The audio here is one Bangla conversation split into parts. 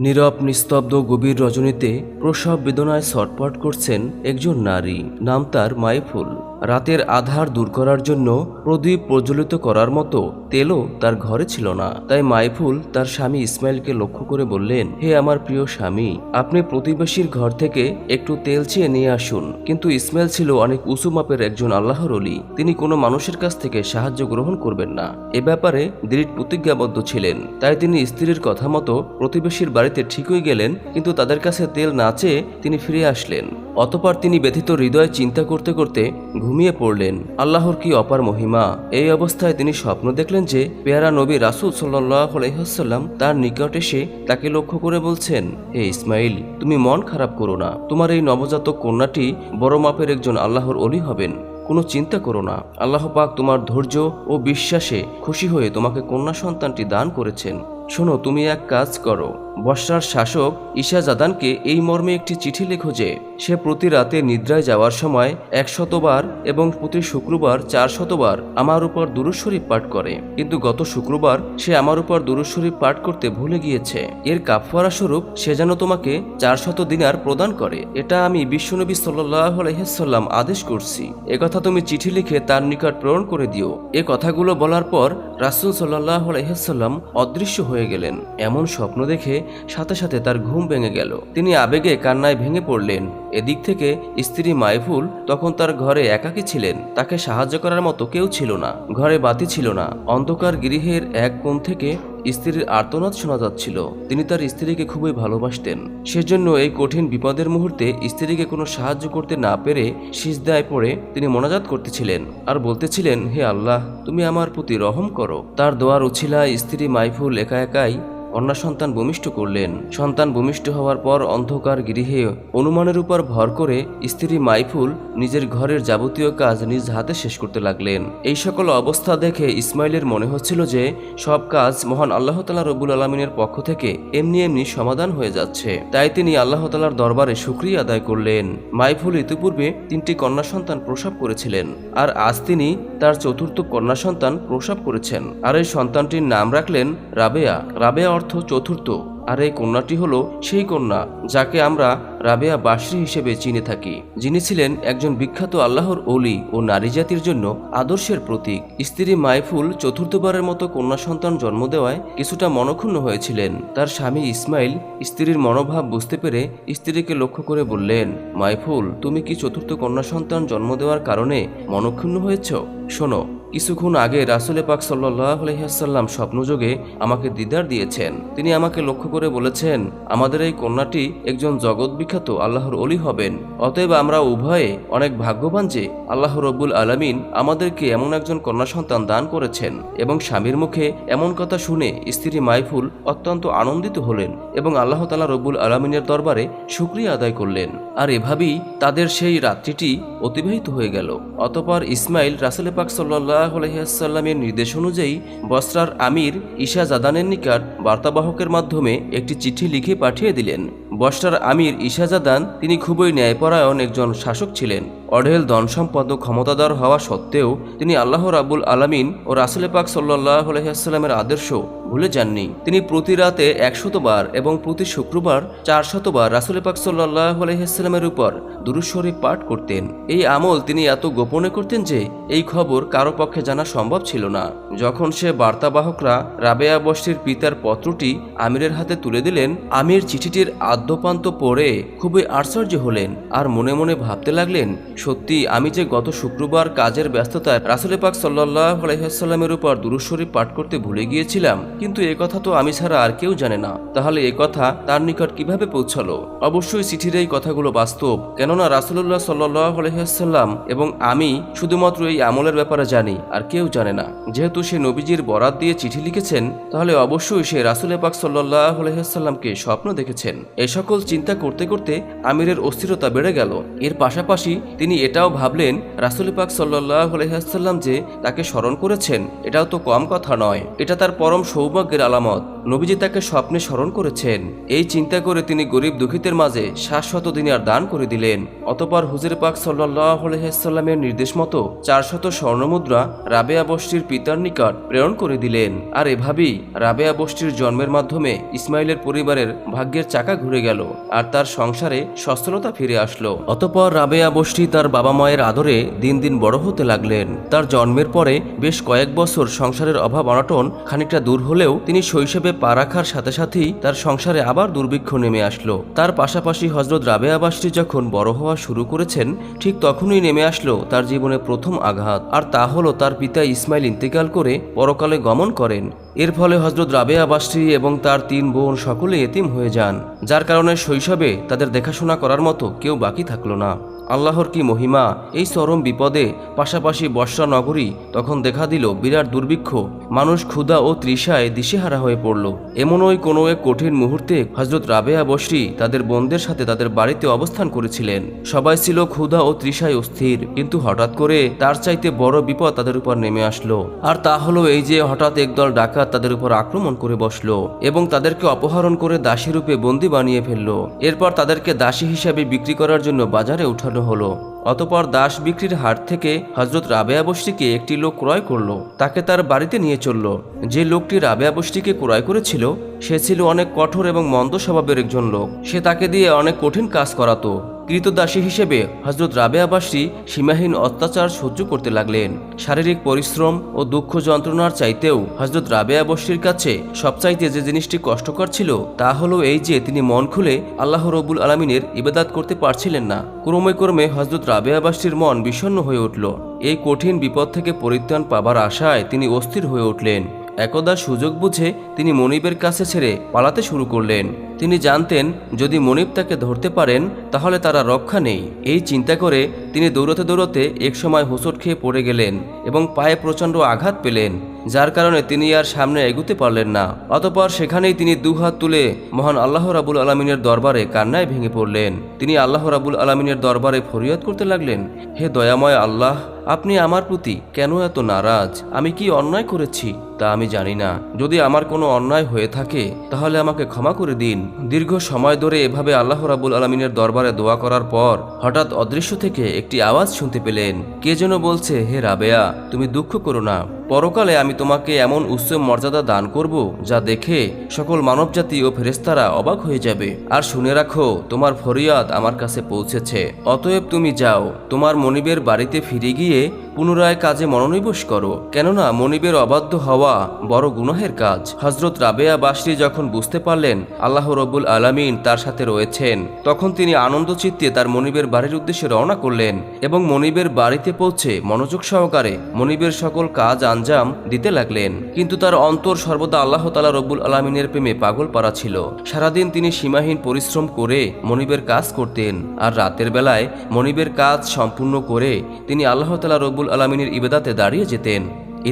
নীরব নিস্তব্ধ গভীর রজনীতে প্রসব বেদনায় ছটপট করছেন একজন নারী। নাম তার মাইফুল। রাতের আধার দূর করার জন্য প্রদীপ প্রজ্বলিত করার মতো তেলও তার ঘরে ছিল না। তাই মাইফুল তার স্বামী ইসমাইলকে লক্ষ্য করে বললেন, হে আমার প্রিয় স্বামী, আপনি প্রতিবেশীর ঘর থেকে একটু তেল চেয়ে নিয়ে আসুন। কিন্তু ইসমাইল ছিল অনেক উঁচু মাপের একজন আল্লাহর অলি। তিনি কোনো মানুষের কাছ থেকে সাহায্য গ্রহণ করবেন না। এ ব্যাপারে দৃঢ় প্রতিজ্ঞাবদ্ধ ছিলেন। তাই তিনি স্ত্রীর কথা মতো প্রতিবেশীর বাড়িতে ঠিকই গেলেন, কিন্তু তাদের কাছে তেল না চেয়ে তিনি ফিরে আসলেন। অতপর তিনি ব্যথিত হৃদয়ে চিন্তা করতে করতে ঘুমিয়ে পড়লেন। আল্লাহর কি অপার মহিমা? এই অবস্থায় তিনি স্বপ্ন দেখলেন যে, পেয়ারা নবী রাসুল সাল্লাহ আলহিহাল্লাম তার নিকট এসে তাকে লক্ষ্য করে বলছেন, হে ইসমাইল তুমি মন খারাপ করো না। তোমার এই নবজাতক কন্যাটি বড় মাপের একজন আল্লাহর অলি হবেন। কোনো চিন্তা করো না। আল্লাহ পাক তোমার ধৈর্য ও বিশ্বাসে খুশি হয়ে তোমাকে কন্যা সন্তানটি দান করেছেন। শোনো, তুমি এক কাজ করো। বর্ষার শাসক ঈশা জাদানকে এই মর্মে একটি চিঠি লেখো যে, সে প্রতি রাতে নিদ্রায় যাওয়ার সময় একশতবার এবং প্রতি শুক্রবার চার শতবার আমার উপর দুরুশরীফ পাঠ করে। কিন্তু গত শুক্রবার সে আমার উপর দুরুশরীফ পাঠ করতে ভুলে গিয়েছে। এর কাফারা স্বরূপ সে যেন তোমাকে চার শত দিনার প্রদান করে। এটা আমি বিশ্বনবী সাল্লাহ আদেশ করছি। একথা তুমি চিঠি লিখে তার নিকট প্রেরণ করে দিও। এ কথাগুলো বলার পর রাসুল সাল্লাহ আলহিসাল্লাম অদৃশ্য হয়ে গেলেন। এমন স্বপ্ন দেখে সাথে সাথে তার ঘুম ভেঙে গেল। তিনি আবেগে কান্নায় ভেঙে পড়লেন। এদিক থেকে স্ত্রী মাইফুল তখন তার ঘরে একাকী ছিলেন। তাকে সাহায্য করার মতো কেউ ছিল না। ঘরে বাতি ছিল না। অন্ধকার গৃহের এক কোণ থেকে স্ত্রীর আর্তনাদ শোনা যাচ্ছিল। তিনি তার স্ত্রীকে খুবই ভালোবাসতেন। সেজন্য এই কঠিন বিপদের মুহূর্তে স্ত্রীকে কোনো সাহায্য করতে না পেরে সিজদায় পড়ে তিনি মোনাজাত করতেছিলেন আর বলতেছিলেন, হে আল্লাহ, তুমি আমার প্রতি রহম করো। তার দোয়ার উছিলায় স্ত্রী মাইফুল একা একাই কন্যা সন্তান ভূমিষ্ঠ করলেন। সন্তান ভূমিষ্ঠ হওয়ার পর অন্ধকার গৃহে অনুমানের উপর ভর করে স্ত্রী মাইফুল নিজের ঘরের যাবতীয় কাজ নিজ হাতে শেষ করতে লাগলেন। এই সকল অবস্থা দেখে ইসমাইলের মনে হচ্ছিল যে সব কাজ মহান আল্লাহ তালা রবুল আলমিনের পক্ষ থেকে এমনি এমনি সমাধান হয়ে যাচ্ছে। তাই তিনি আল্লাহ তালার দরবারে সুক্রিয়া আদায় করলেন। মাইফুল ইতিপূর্বে তিনটি কন্যা সন্তান প্রসব করেছিলেন আর আজ তিনি তার চতুর্থ কন্যা সন্তান প্রসব করেছেন। আর এই সন্তানটির নাম রাখলেন রাবেয়া। রাবেয়া অর্থ চতুর্থ আর এই কন্যাটি হলো সেই কন্যা যাকে আমরা রাবেয়া বাসরি হিসেবে চিনে থাকি। যিনি ছিলেন একজন বিখ্যাত আল্লাহর অলি ও নারী জাতির জন্য আদর্শের প্রতীক। স্ত্রী মাইফুল চতুর্থবারের মতো কন্যা সন্তান জন্ম দেওয়ায় কিছুটা মনক্ষুণ্ণ হয়েছিলেন। তার স্বামী ইসমাইল স্ত্রীর মনোভাব বুঝতে পেরে স্ত্রীকে লক্ষ্য করে বললেন, মাইফুল, তুমি কি চতুর্থ কন্যা সন্তান জন্ম দেওয়ার কারণে মনক্ষুণ্ণ হয়েছ? শোনো কিছুক্ষণ আগে রাসুলে পাক সাল্লাহ আলহিহাসাল্লাম স্বপ্নযোগে আমাকে দিদার দিয়েছেন। তিনি আমাকে লক্ষ্য করে বলেছেন, আমাদের এই কন্যাটি একজন জগৎ বিখ্যাত আল্লাহর অলি হবেন। অতএব আমরা উভয়ে অনেক ভাগ্যবান যে আল্লাহ রব্বুল আলমিন আমাদেরকে এমন একজন কন্যা সন্তান দান করেছেন এবং স্বামীর মুখে এমন কথা শুনে স্ত্রী মাইফুল অত্যন্ত আনন্দিত হলেন এবং আল্লাহ তালা রব্বুল আলমিনের দরবারে সুক্রিয়া আদায় করলেন। আর এভাবেই তাদের সেই রাত্রিটি অতিবাহিত হয়ে গেল। অতপর ইসমাইল রাসুলে পাক সাল্লাহ আলহিহাসাল্লামের নির্দেশ অনুযায়ী বস্ত্রার আমির ঈশা জাদানের নিকট বার্তাবাহকের মাধ্যমে একটি চিঠি লিখে পাঠিয়ে দিলেন। বস্টার আমির ঈশা জাদান, তিনি খুবই ন্যায়পরায়ণ একজন শাসক ছিলেন। অঢেল ধন সম্পদ ও ক্ষমতাধর হওয়া সত্ত্বেও তিনি আল্লাহ রাবুল আলামিন ও রাসুলে পাক সাল্লাহ আলহিহাস্লামের আদর্শ ভুলে যাননি। তিনি প্রতি রাতে একশতবার এবং প্রতি শুক্রবার চার শতবার রাসুলে পাক সাল্লাহ আলহিহাস্লামের উপর দুরুস্বরী পাঠ করতেন। এই আমল তিনি এত গোপনে করতেন যে এই খবর কারও পক্ষে জানা সম্ভব ছিল না। যখন সে বার্তাবাহকরা রাবেয়া বস্তির পিতার পত্রটি আমিরের হাতে তুলে দিলেন, আমির চিঠিটির আদ্যপান্ত পড়ে খুবই আশ্চর্য হলেন আর মনে মনে ভাবতে লাগলেন সত্যি, আমি যে গত শুক্রবার কাজের ব্যস্ততায় রাসুলে পাক সাল্লাহ আলহিহাস্লামের উপর দুরুস্বরী পাঠ করতে ভুলে গিয়েছিলাম, কিন্তু কথা তো আমি ছাড়া আর কেউ জানে না। তাহলে কথা তার নিকট কীভাবে পৌঁছালো? অবশ্যই চিঠির এই কথাগুলো বাস্তব, কেননা রাসুল্লাহ সাল্লাহ আলহিহাস্লাম এবং আমি শুধুমাত্র এই আমলের ব্যাপারে জানি, আর কেউ জানে না। যেহেতু সে নবীজির বরাত দিয়ে চিঠি লিখেছেন, তাহলে অবশ্যই সে রাসুলে পাক সাল্লাহ আলহিহাস্লামকে স্বপ্ন দেখেছেন। এ সকল চিন্তা করতে করতে আমিরের অস্থিরতা বেড়ে গেল। এর পাশাপাশি তিনি তিনি এটাও ভাবলেন, রাসুল পাক সাল্লাহ আলহাম যে তাকে স্মরণ করেছেন, এটাও তো কম কথা নয়। এটা তার পরম সৌভাগ্যের আলামত। নবীজি তাকে স্বপ্নে স্মরণ করেছেন। এই চিন্তা করে তিনি গরিব দুঃখিতের মাঝে শাশ্বত দিনার দান করে দিলেন। অতপর হুজুর পাক সাল্লাহ আলহামের নির্দেশ মতো চারশত স্বর্ণমুদ্রা রাবেয়া বস্তির পিতার নিকট প্রেরণ করে দিলেন। আর এভাবেই রাবেয়া বস্তির জন্মের মাধ্যমে ইসমাইলের পরিবারের ভাগ্যের চাকা ঘুরে গেল। আর তার সংসারে সচ্ছলতা ফিরে আসলো। অতপর রাবেয়া বস্তি তার বাবা মায়ের আদরে দিন দিন বড় হতে লাগলেন। তার জন্মের পরে বেশ কয়েক বছর সংসারের অভাব অনটন খানিকটা দূর হলেও তিনি শৈশবে পা রাখার সাথে সাথেই তার সংসারে আবার দুর্ভিক্ষ নেমে আসলো। তার পাশাপাশি হজরত রাবেয়া বাসটি যখন বড় হওয়া শুরু করেছেন, ঠিক তখনই নেমে আসলো তার জীবনে প্রথম আঘাত। আর তা হলো তার পিতা ইসমাইল ইন্তেকাল করে পরকালে গমন করেন। এর ফলে হজরত রাবেয়া বাসটি এবং তার তিন বোন সকলে এতিম হয়ে যান। যার কারণে শৈশবে তাদের দেখাশোনা করার মতো কেউ বাকি থাকল না। আল্লাহর কি মহিমা? এই চরম বিপদে পাশাপাশি বর্ষা নগরী তখন দেখা দিল বিরাট দুর্ভিক্ষ। মানুষ ক্ষুধা ও তৃষায় দিশেহারা হয়ে পড়ল। এমনই কোনো এক কঠিন মুহূর্তে হজরত রাবেয়া বসরি তাদের বোনদের সাথে তাদের বাড়িতে অবস্থান করেছিলেন। সবাই ছিল ক্ষুধা ও তৃষায় অস্থির, কিন্তু হঠাৎ করে তার চাইতে বড় বিপদ তাদের উপর নেমে আসলো। আর তা হলো এই যে হঠাৎ একদল ডাকাত তাদের উপর আক্রমণ করে বসল এবং তাদেরকে অপহরণ করে দাসী রূপে বন্দি বানিয়ে ফেলল। এরপর তাদেরকে দাসী হিসাবে বিক্রি করার জন্য বাজারে উঠানো হলো অতপর দাস বিক্রির হাট থেকে হজরত রাবেয়া বস্তিকে একটি লোক ক্রয় করল। তাকে তার বাড়িতে নিয়ে চলল। যে লোকটি রাবেয়া বস্তিকে ক্রয় করেছিল, সে ছিল অনেক কঠোর এবং মন্দ স্বভাবের একজন লোক। সে তাকে দিয়ে অনেক কঠিন কাজ করাতো। কৃতদাসী হিসেবে হজরত রাবেয়া বাসী সীমাহীন অত্যাচার সহ্য করতে লাগলেন। শারীরিক পরিশ্রম ও দুঃখ যন্ত্রণার চাইতেও হজরত রাবেয়া বসির কাছে সবচাইতে যে জিনিসটি কষ্টকর ছিল, তা হলো এই যে তিনি মন খুলে আল্লাহ রবুল আলমিনের ইবাদাত করতে পারছিলেন না। ক্রমে ক্রমে হজরত রাবেয়া বাসীর মন বিষণ্ণ হয়ে উঠল। এই কঠিন বিপদ থেকে পরিত্রাণ পাবার আশায় তিনি অস্থির হয়ে উঠলেন। একদা সুযোগ বুঝে তিনি মনিবের কাছে ছেড়ে পালাতে শুরু করলেন। তিনি জানতেন, যদি মনিব তাকে ধরতে পারেন, তাহলে তারা রক্ষা নেই। এই চিন্তা করে তিনি দৌড়তে দৌড়তে একসময় হোঁচট খেয়ে পড়ে গেলেন এবং পায়ে প্রচণ্ড আঘাত পেলেন, যার কারণে তিনি আর সামনে এগুতে পারলেন না। অতপর সেখানেই তিনি দুহাত তুলে মহান আল্লাহ রাবুল আলমিনের দরবারে কান্নায় ভেঙে পড়লেন। তিনি আল্লাহ রাবুল আলমিনের দরবারে ফরিয়াদ করতে লাগলেন, হে দয়াময় আল্লাহ, আপনি আমার প্রতি কেন এত নারাজ? আমি কি অন্যায় করেছি? তা আমি জানি না। যদি আমার কোনো অন্যায় হয়ে থাকে, তাহলে আমাকে ক্ষমা করে দিন। দীর্ঘ সময় ধরে এভাবে আল্লাহ রাবুল আলমিনের দরবারে দোয়া করার পর হঠাৎ অদৃশ্য থেকে একটি আওয়াজ শুনতে পেলেন। কে যেন বলছে হে রাবেয়া তুমি দুঃখ করো না। পরকালে আমি তোমাকে এমন উচ্চ মর্যাদা দান করব যা দেখে সকল মানবজাতি ও ফেরেস্তারা অবাক হয়ে যাবে। আর শুনে রাখো, তোমার ফরিয়াদ আমার কাছে পৌঁছেছে। অতএব তুমি যাও, তোমার মনিবের বাড়িতে ফিরে গিয়ে পুনরায় কাজে মনোনিবেশ করো। কেননা মনিবের অবাধ্য হওয়া বড় গুনাহের কাজ। হজরত রাবেয়া বাসরি যখন বুঝতে পারলেন আল্লাহ রব্বুল আলামিন তার সাথে রয়েছেন, তখন তিনি আনন্দ চিত্তে তার মনিবের বাড়ির উদ্দেশ্যে রওনা করলেন এবং মনিবের বাড়িতে পৌঁছে মনোযোগ সহকারে মনিবের সকল কাজ আঞ্জাম দিতে লাগলেন। কিন্তু তার অন্তর সর্বদা আল্লাহ তালা রব্বুল আলমিনের প্রেমে পাগল পারা ছিল। সারাদিন তিনি সীমাহীন পরিশ্রম করে মনিবের কাজ করতেন আর রাতের বেলায় মনিবের কাজ সম্পূর্ণ করে তিনি আল্লাহ তালা রব্বুল আলমিনের ইবেদাতে দাঁড়িয়ে যেতেন।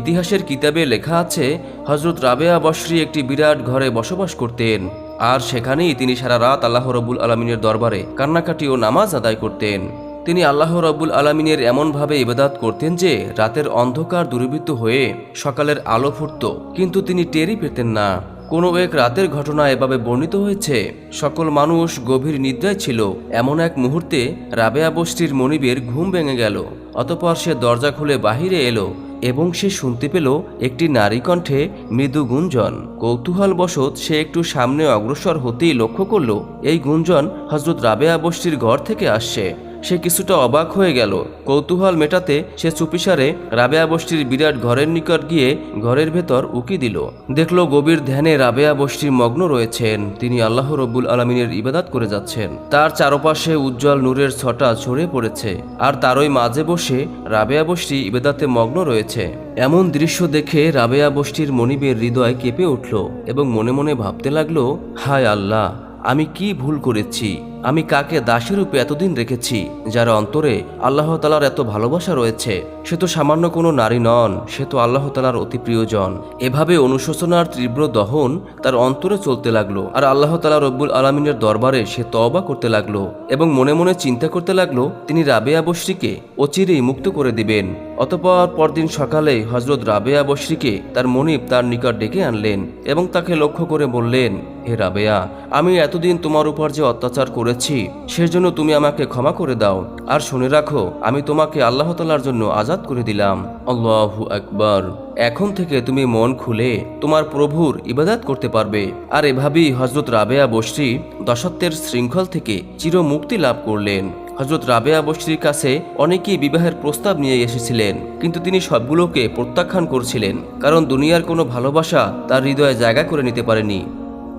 ইতিহাসের কিতাবে লেখা আছে হজরত রাবেয়া বসরি একটি বিরাট ঘরে বসবাস করতেন। আর সেখানেই তিনি সারা রাত আল্লাহ রবুল আলমিনের দরবারে কান্নাকাটি ও নামাজ আদায় করতেন। তিনি আল্লাহ রব্বুল আলমিনের এমনভাবে ইবাদাত করতেন যে রাতের অন্ধকার দূরীভূত হয়ে সকালের আলো ফুটত, কিন্তু তিনি টেরই পেতেন না। কোনো এক রাতের ঘটনা এভাবে বর্ণিত হয়েছে, সকল মানুষ গভীর নিদ্রায় ছিল। এমন এক মুহূর্তে রাবেয়া বস্তির মনিবের ঘুম ভেঙে গেল, অতপর সে দরজা খুলে বাহিরে এলো এবং সে শুনতে পেল একটি নারী কণ্ঠে মৃদু গুঞ্জন। কৌতূহলবশত সে একটু সামনে অগ্রসর হতেই লক্ষ্য করল, এই গুঞ্জন হজরত রাবেয়া বস্তির ঘর থেকে আসছে। সে কিছুটা অবাক হয়ে গেল। কৌতূহল মেটাতে সে চুপিসারে রাবেয়া বস্তির বিরাট ঘরের নিকট গিয়ে ঘরের ভেতর উকি দিল। দেখল গভীর ধ্যানে রাবেয়া বস্তির মগ্ন রয়েছেন। তিনি আল্লাহ রব্বুল আলমিনের ইবাদাত করে যাচ্ছেন। তার চারপাশে উজ্জ্বল নূরের ছটা ছড়িয়ে পড়েছে। আর তারই মাঝে বসে রাবেয়া বস্তি ইবাদাতে মগ্ন রয়েছে। এমন দৃশ্য দেখে রাবেয়া বস্তির মনিবের হৃদয় কেঁপে উঠল এবং মনে মনে ভাবতে লাগল, হায় আল্লাহ, আমি কি ভুল করেছি? আমি কাকে দাসী রূপে এতদিন রেখেছি, যার অন্তরে আল্লাহ তালার এত ভালোবাসা রয়েছে, সে তো সামান্য কোনো নারী নন, সে তো আল্লাহ তালার অতি প্রিয়জন। এভাবে অনুশোচনার তীব্র দহন তার অন্তরে চলতে লাগল, আর আল্লাহ তালা রব্বুল আলমিনের দরবারে সে তওবা করতে লাগল, এবং মনে মনে চিন্তা করতে লাগল, তিনি রাবেয়া বশ্রীকে অচিরেই মুক্ত করে দিবেন। অতপর পরদিন সকালে হজরত রাবেয়া বশ্রীকে তার মনিব তার নিকট ডেকে আনলেন, এবং তাকে লক্ষ্য করে বললেন, হে রাবেয়া, আমি এতদিন তোমার উপর যে অত্যাচার করেছি, সেজন্য তুমি আমাকে ক্ষমা করে দাও। আর শুনে রাখো, আমি তোমাকে আল্লাহ তালার জন্য আজাদ করে দিলাম। আল্লাহু আকবার। এখন থেকে তুমি মন খুলে তোমার প্রভুর ইবাদাত করতে পারবে। আর এভাবেই হজরত রাবেয়া বশ্রী দশত্বের শৃঙ্খল থেকে চিরমুক্তি লাভ করলেন। হজরত রাবেয়া বশ্রীর কাছে অনেকেই বিবাহের প্রস্তাব নিয়ে এসেছিলেন, কিন্তু তিনি সবগুলোকে প্রত্যাখ্যান করছিলেন, কারণ দুনিয়ার কোনো ভালোবাসা তার হৃদয়ে জায়গা করে নিতে পারেনি।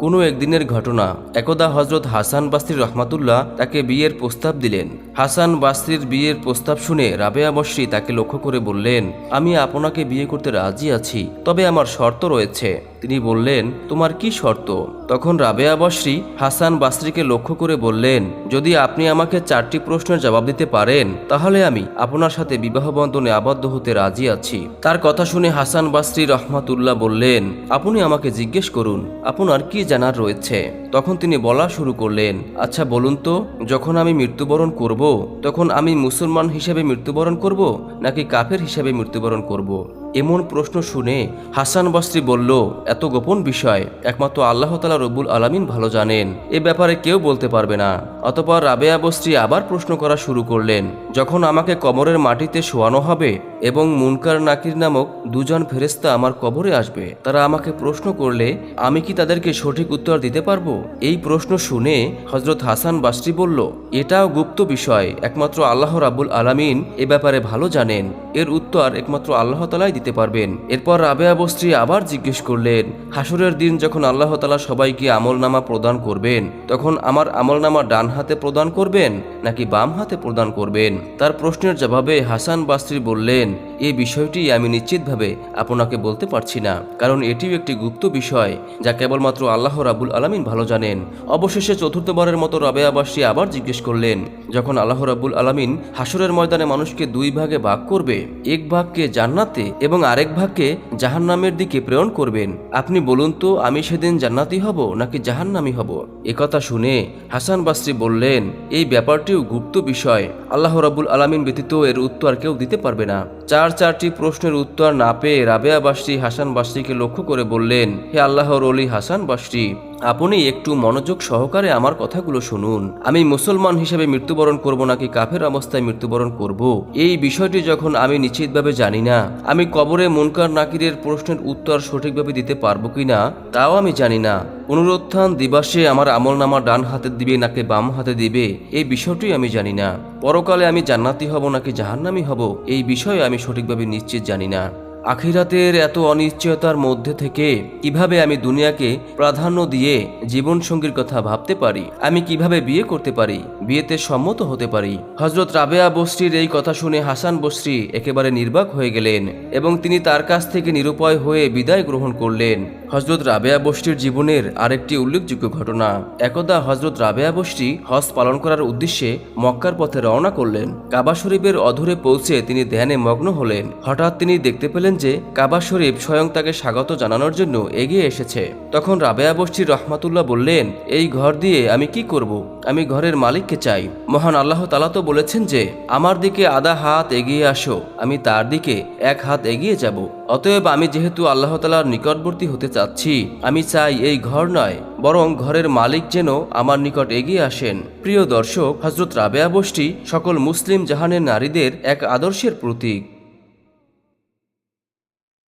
কোনো একদিনের ঘটনা। একদা হজরত হাসান বাস্তির রহমাতুল্লাহ তাকে বিয়ের প্রস্তাব দিলেন। হাসান বাস্তির বিয়ের প্রস্তাব শুনে রাবেয়া বশ্রী তাকে লক্ষ্য করে বললেন, আমি আপনাকে বিয়ে করতে রাজি আছি, তবে আমার শর্ত রয়েছে। তিনি বললেন, তোমার কি শর্ত? তখন রাবেয়া বশ্রী হাসান বাস্ত্রীকে লক্ষ্য করে বললেন, যদি আপনি আমাকে চারটি প্রশ্নের জবাব দিতে পারেন, তাহলে আমি আপনার সাথে বিবাহ বন্ধনে আবদ্ধ হতে রাজি আছি। তার কথা শুনে হাসান বাস্ত্রী রহমাতুল্লাহ বললেন, আপনি আমাকে জিজ্ঞেস করুন, আপনার কি জানার রয়েছে? তখন তিনি বলা শুরু করলেন আচ্ছা বলুন তো, যখন আমি মৃত্যুবরণ করব, তখন আমি মুসলমান হিসেবে মৃত্যুবরণ করব, নাকি কাফের হিসেবে মৃত্যুবরণ করব? এমন প্রশ্ন শুনে হাসান বস্ত্রী বলল, এত গোপন বিষয়, একমাত্র আল্লাহ তালা রব্বুল আলামিন ভালো জানেন। এ ব্যাপারে কেউ বলতে পারবে না। অতপর রাবেয়া বস্ত্রী আবার প্রশ্ন করা শুরু করলেন, যখন আমাকে কবরের মাটিতে শোয়ানো হবে এবং মুনকার নাকির নামক দুজন ফেরেস্তা আমার কবরে আসবে, তারা আমাকে প্রশ্ন করলে আমি কি তাদেরকে সঠিক উত্তর দিতে পারব? এই প্রশ্ন শুনে হজরত হাসান বাস্ত্রী বলল, এটাও গুপ্ত বিষয়, একমাত্র আল্লাহ রাব্বুল আলামিন এ ব্যাপারে ভালো জানেন। এর উত্তর একমাত্র আল্লাহ তালাই দিতে পারবেন। এরপর রাবেয়া বস্ত্রী আবার জিজ্ঞেস করলেন, হাসুরের দিন যখন আল্লাহ তালা সবাইকে আমলনামা প্রদান করবেন, তখন আমার আমলনামা ডান হাতে প্রদান করবেন নাকি বাম হাতে প্রদান করবেন? তার প্রশ্নের জবাবে হাসান বাস্ত্রী বললেন এই বিষয়টি আমি নিশ্চিতভাবে আপনাকে বলতে পারছি না, কারণ এটিও একটি গুপ্ত বিষয় যা কেবলমাত্র আল্লাহ রাবুল আলামিন ভালো জানেন। অবশেষে চতুর্থবারের মতো রাবেয়াবাসী আবার জিজ্ঞেস করলেন, যখন আল্লাহ রাবুল আলামিন হাসুরের ময়দানে মানুষকে দুই ভাগে ভাগ করবে, এক ভাগকে জান্নাতে এবং আরেক ভাগকে জাহান্নামের দিকে প্রেরণ করবেন। আপনি বলুন তো, আমি সেদিন জান্নাতি হব নাকি জাহান্নামি হব? একথা শুনে হাসান বাস্রি বললেন, এই ব্যাপারটিও গুপ্ত বিষয়। আল্লাহ রাবুল আলামিন ব্যতীত এর উত্তর কেউ দিতে পারবে না। চার চারটি প্রশ্নের উত্তর না পেয়ে রাবেয়া বাসটি হাসান বাসটিকে লক্ষ্য করে বললেন, হে আল্লাহর অলি হাসান বাসরি। আপনি একটু মনোযোগ সহকারে আমার কথাগুলো শুনুন। আমি মুসলমান হিসেবে মৃত্যুবরণ করব নাকি কাফের অবস্থায় মৃত্যুবরণ করব? এই বিষয়টি যখন আমি নিশ্চিতভাবে জানি না, আমি কবরে মুনকার নাকিরের প্রশ্নের উত্তর সঠিকভাবে দিতে পারব কিনা, তাও আমি জানি না। পুনরুত্থান দিবাসে আমার আমলনামা ডান হাতে দিবে নাকি বাম হাতে দিবে, এই বিষয়টি আমি জানি না। পরকালে আমি জান্নাতি হব নাকি জাহান্নামি হব, এই বিষয়ে আমি সঠিকভাবে নিশ্চিত জানি না। আখিরাতের এত অনিশ্চয়তার মধ্যে থেকে কীভাবে আমি দুনিয়াকে প্রাধান্য দিয়ে জীবনসঙ্গীর কথা ভাবতে পারি? আমি কীভাবে বিয়ে করতে পারি? বিয়েতে সম্মত হতে পারি? হজরত রাবেয়া বস্রির এই কথা শুনে হাসান বস্রি একেবারে নির্বাক হয়ে গেলেন এবং তিনি তার কাছ থেকে নিরুপায় হয়ে বিদায় গ্রহণ করলেন। হজরত রাবেয়া বস্রির জীবনের আরেকটি উল্লেখযোগ্য ঘটনা। একদা হজরত রাবেয়া বস্রি হজ পালন করার উদ্দেশ্যে মক্কার পথে রওনা করলেন। কাবা শরীফের অধরে পৌঁছে তিনি ধ্যানে মগ্ন হলেন। হঠাৎ তিনি দেখতে পেলেন যে কাবা শরীফ স্বয়ং তাকে স্বাগত জানানোর জন্য এগিয়ে এসেছে। তখন রাবেয়া বস্রি রহমাতুল্লাহ বললেন, এই ঘর দিয়ে আমি কি করব? আমি ঘরের মালিককে চাই। মহান আল্লাহ তালা তো বলেছেন যে, আমার দিকে আধা হাত এগিয়ে আসো, আমি তার দিকে এক হাত এগিয়ে যাব। অতএব আমি যেহেতু আল্লাহ তালার নিকটবর্তী হতে চাচ্ছি আমি চাই এই ঘর নয়, বরং ঘরের মালিক যেন আমার নিকট এগিয়ে আসেন। প্রিয় দর্শক হজরত রাবেয়া বস্তি সকল মুসলিম জাহানের নারীদের এক আদর্শের প্রতীক।